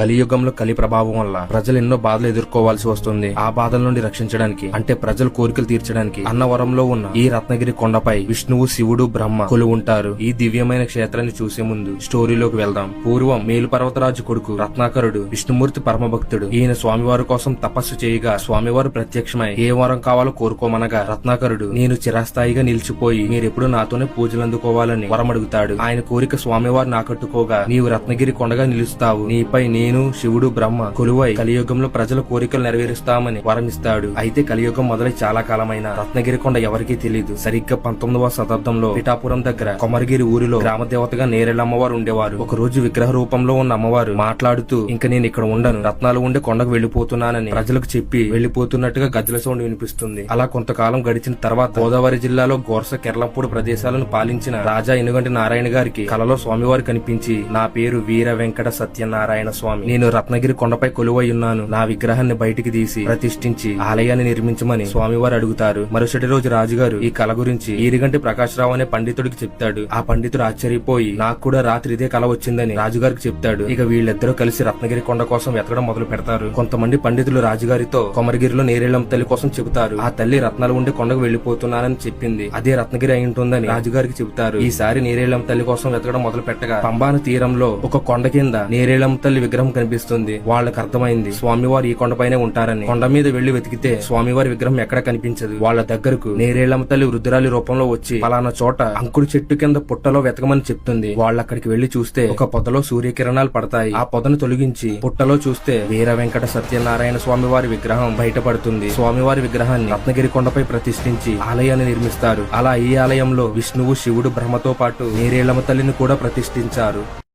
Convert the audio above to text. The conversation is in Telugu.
కలియుగంలో కలి ప్రభావం వల్ల ప్రజలు ఎన్నో బాధలు ఎదుర్కోవాల్సి వస్తుంది. ఆ బాధల నుండి రక్షించడానికి అంటే ప్రజల కోరికలు తీర్చడానికి అన్నవరంలో ఉన్న ఈ రత్నగిరి కొండపై విష్ణువు శివుడు బ్రహ్మ కొలువు ఉంటారు. ఈ దివ్యమైన క్షేత్రాన్ని చూసే ముందు స్టోరీలోకి వెళ్దాం. పూర్వం మేలుపర్వతరాజు కొడుకు రత్నాకరుడు విష్ణుమూర్తి పరమభక్తుడు. ఈయన స్వామివారి కోసం తపస్సు చేయగా స్వామివారు ప్రత్యక్షమై ఏ వరం కావాలో కోరుకోమనగా రత్నాకరుడు నేను చిరస్థాయిగా నిలిచిపోయి మీరెప్పుడు నాతోనే పూజలు అందుకోవాలని వరం అడుగుతాడు ఆయన కోరిక స్వామివారు నాకట్టుకోగా నీవు రత్నగిరి కొండగా నిలుస్తావు. నీపై నేను నేను శివుడు బ్రహ్మ కొలువై కలియుగంలో ప్రజల కోరికలు నెరవేరుస్తామని వరమిస్తాడు. అయితే కలియుగం మొదలై చాలా కాలమైన రత్నగిరి కొండ ఎవరికీ తెలియదు సరిగ్గా పంతొమ్మిదవ శతాబ్దంలో పిఠాపురం దగ్గర కొమరగిరి ఊరిలో గ్రామదేవతగా నేరేళ్ళ అమ్మవారు ఉండేవారు. ఒక రోజు విగ్రహ రూపంలో ఉన్న అమ్మవారు మాట్లాడుతూ ఇంక నేను ఇక్కడ ఉండను. రత్నాలు ఉండే కొండకు వెళ్ళిపోతున్నానని ప్రజలకు చెప్పి వెళ్ళిపోతున్నట్టుగా గజ్జల సౌండ్ వినిపిస్తుంది. అలా కొంతకాలం గడిచిన తర్వాత గోదావరి జిల్లాలో గోర్స కెర్లంపూడి ప్రదేశాలను పాలించిన రాజా ఎనుగంటి నారాయణ గారికి కలలో స్వామివారు కనిపించి నా పేరు వీర వెంకట సత్యనారాయణ స్వామి. నేను రత్నగిరి కొండపై కొలువై ఉన్నాను. నా విగ్రహాన్ని బయటికి తీసి ప్రతిష్ఠించి ఆలయాన్ని నిర్మించమని స్వామివారు అడుగుతారు. మరుసటి రోజు రాజుగారు ఈ కళ గురించి ఈరిగంటి ప్రకాశరావు అనే పండితుడికి చెప్తాడు. ఆ పండితుడు ఆశ్చర్యపోయి నాకు కూడా రాత్రి ఇదే కళ వచ్చిందని రాజుగారికి చెప్తాడు. ఇక వీళ్ళిద్దరూ కలిసి రత్నగిరి కొండ కోసం వెతకడం మొదలు పెడతారు. కొంతమంది పండితులు రాజుగారితో కొమరగిరిలో నేరేళం తల్లి కోసం చెబుతారు. ఆ తల్లి రత్నాలు ఉండి కొండకు వెళ్ళిపోతున్నానని చెప్పింది. అదే రత్నగిరి అయి ఉంటుందని రాజుగారికి చెబుతారు. ఈసారి నేరేళం తల్లి కోసం వెతకడం మొదలు పెట్టగా పంబాను తీరంలో ఒక కొండ కింద నేరేళం తల్లి విగ్రహం కనిపిస్తుంది. వాళ్ళకి అర్థమైంది. స్వామివారు ఈ కొండపైనే ఉంటారని. కొండ మీద వెళ్ళి వెతికితే స్వామివారి విగ్రహం ఎక్కడ కనిపించదు. వాళ్ళ దగ్గరకు నేరేళ్ళమ్మ తల్లి వృద్ధురాలి రూపంలో వచ్చి పలానా చోట అంకుడు చెట్టు కింద పుట్టలో వెతకమని చెప్తుంది. వాళ్ళు అక్కడికి వెళ్ళి చూస్తే ఒక పొదలో సూర్యకిరణాలు పడతాయి. ఆ పొదను తొలగించి పుట్టలో చూస్తే వీర వెంకట సత్యనారాయణ స్వామివారి విగ్రహం బయటపడుతుంది. స్వామివారి విగ్రహాన్ని రత్నగిరి కొండపై ప్రతిష్ఠించి ఆలయాన్ని నిర్మిస్తారు. అలా ఈ ఆలయంలో విష్ణువు శివుడు బ్రహ్మతో పాటు నేరేళ్ళమ్మ తల్లిని కూడా ప్రతిష్ఠించారు.